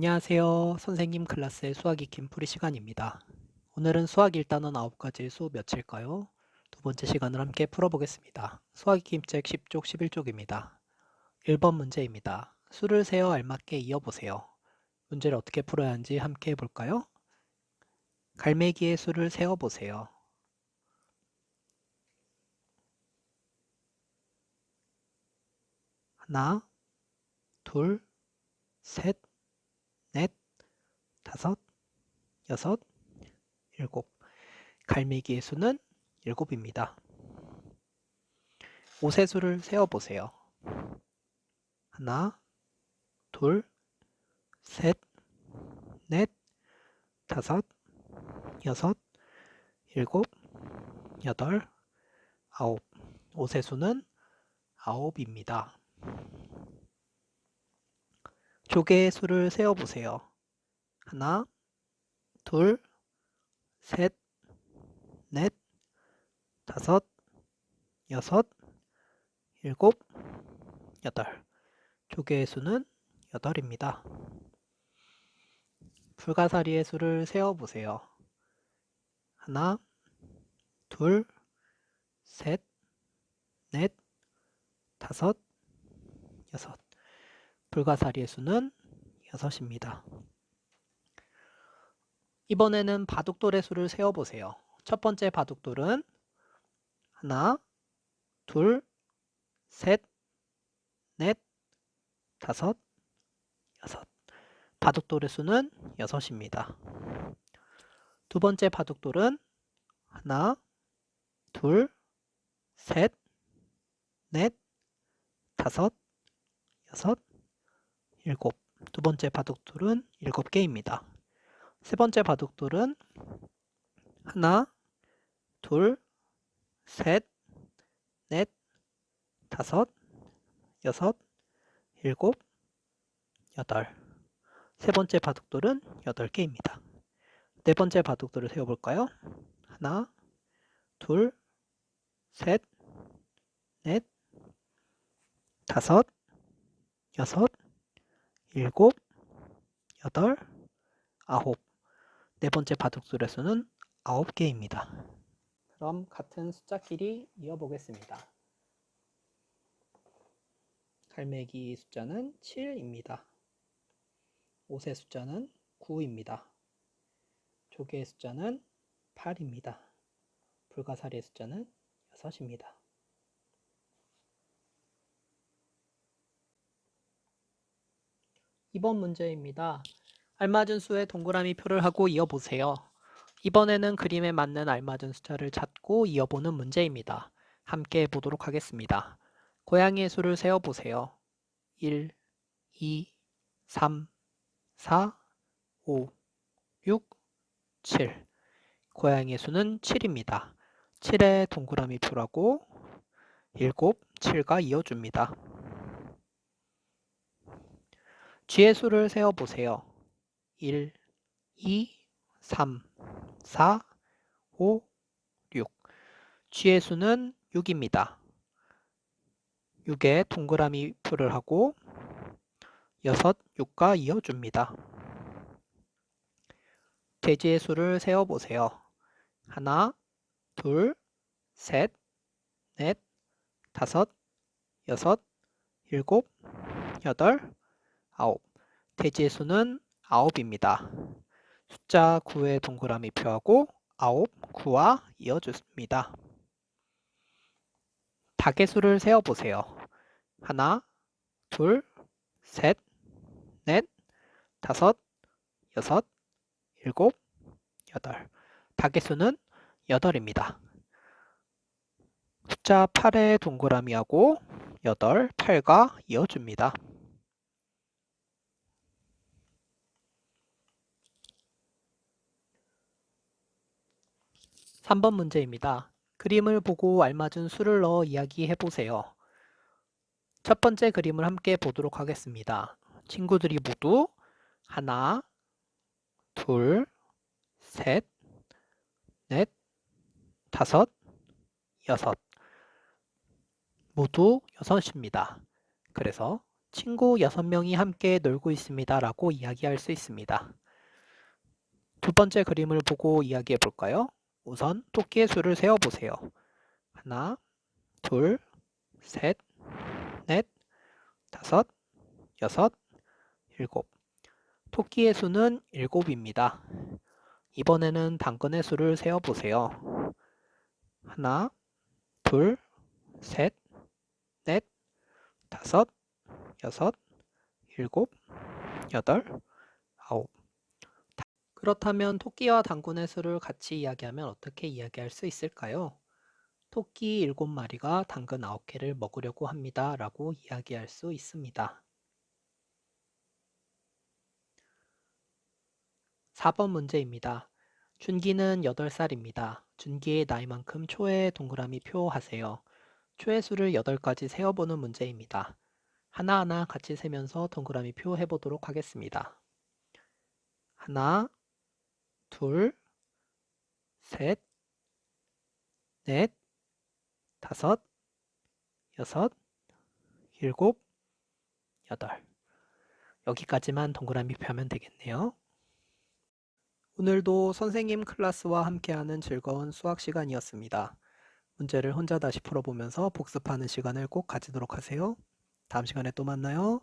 안녕하세요. 선생님 클래스의 수학 익힘 풀이 시간입니다. 오늘은 수학 1단원 9가지 수 몇일까요? 두 번째 시간을 함께 풀어보겠습니다. 수학 익힘 책 10쪽 11쪽입니다. 1번 문제입니다. 수를 세어 알맞게 이어보세요. 문제를 어떻게 풀어야 하는지 함께 해볼까요? 갈매기의 수를 세어보세요. 하나, 둘, 셋, 넷, 다섯, 여섯, 일곱. 갈매기의 수는 일곱입니다. 옷의 수를 세어보세요. 하나, 둘, 셋, 넷, 다섯, 여섯, 일곱, 여덟, 아홉. 옷의 수는 아홉입니다. 조개의 수를 세어보세요. 하나, 둘, 셋, 넷, 다섯, 여섯, 일곱, 여덟. 조개의 수는 여덟입니다. 불가사리의 수를 세어보세요. 하나, 둘, 셋, 넷, 다섯, 여섯. 불가사리의 수는 여섯입니다. 이번에는 바둑돌의 수를 세어보세요. 첫 번째 바둑돌은 하나, 둘, 셋, 넷, 다섯, 여섯. 바둑돌의 수는 여섯입니다. 두 번째 바둑돌은 하나, 둘, 셋, 넷, 다섯, 여섯, 일곱. 두 번째 바둑돌은 일곱 개입니다. 세 번째 바둑돌은 하나, 둘, 셋, 넷, 다섯, 여섯, 일곱, 여덟. 세 번째 바둑돌은 여덟 개입니다. 네 번째 바둑돌을 세워볼까요? 하나, 둘, 셋, 넷, 다섯, 여섯, 일곱, 여덟, 아홉. 네 번째 바둑돌의 수는 아홉 개입니다. 그럼 같은 숫자끼리 이어보겠습니다. 갈매기 숫자는 7입니다. 옷의 숫자는 9입니다. 조개의 숫자는 8입니다. 불가사리의 숫자는 6입니다. 2번 문제입니다. 알맞은 수의 동그라미 표를 하고 이어보세요. 이번에는 그림에 맞는 알맞은 숫자를 찾고 이어보는 문제입니다. 함께 보도록 하겠습니다. 고양이의 수를 세어보세요. 1, 2, 3, 4, 5, 6, 7. 고양이의 수는 7입니다. 7의 동그라미 표라고 7, 7과 이어줍니다. 쥐의 수를 세어보세요. 1, 2, 3, 4, 5, 6. 쥐의 수는 6입니다. 6에 동그라미 표를 하고 6, 6과 이어줍니다. 돼지의 수를 세어보세요. 하나, 둘, 셋, 넷, 다섯, 여섯, 일곱, 여덟, 아홉. 돼지의 수는 아홉입니다. 숫자 9의 동그라미 표하고 아홉, 9와 이어줍니다. 닭의 수를 세어보세요. 하나, 둘, 셋, 넷, 다섯, 여섯, 일곱, 여덟. 닭의 수는 여덟입니다. 숫자 8의 동그라미하고 여덟, 8과 이어줍니다. 3번 문제입니다. 그림을 보고 알맞은 수를 넣어 이야기해 보세요. 첫 번째 그림을 함께 보도록 하겠습니다. 친구들이 모두 하나, 둘, 셋, 넷, 다섯, 여섯. 모두 여섯입니다. 그래서 친구 6명이 함께 놀고 있습니다. 라고 이야기할 수 있습니다. 두 번째 그림을 보고 이야기해 볼까요? 우선 토끼의 수를 세어 보세요. 하나, 둘, 셋, 넷, 다섯, 여섯, 일곱. 토끼의 수는 일곱입니다. 이번에는 당근의 수를 세어 보세요. 하나, 둘, 셋, 넷, 다섯, 여섯, 일곱, 여덟, 아홉. 그렇다면 토끼와 당근의 수를 같이 이야기하면 어떻게 이야기할 수 있을까요? 토끼 7마리가 당근 9개를 먹으려고 합니다. 라고 이야기할 수 있습니다. 4번 문제입니다. 준기는 8살입니다. 준기의 나이만큼 초에 동그라미 표 하세요. 초의 수를 8가지 세어보는 문제입니다. 하나하나 같이 세면서 동그라미 표 해보도록 하겠습니다. 하나, 둘, 셋, 넷, 다섯, 여섯, 일곱, 여덟. 여기까지만 동그라미 펴면 되겠네요. 오늘도 선생님 클래스와 함께하는 즐거운 수학 시간이었습니다. 문제를 혼자 다시 풀어보면서 복습하는 시간을 꼭 가지도록 하세요. 다음 시간에 또 만나요.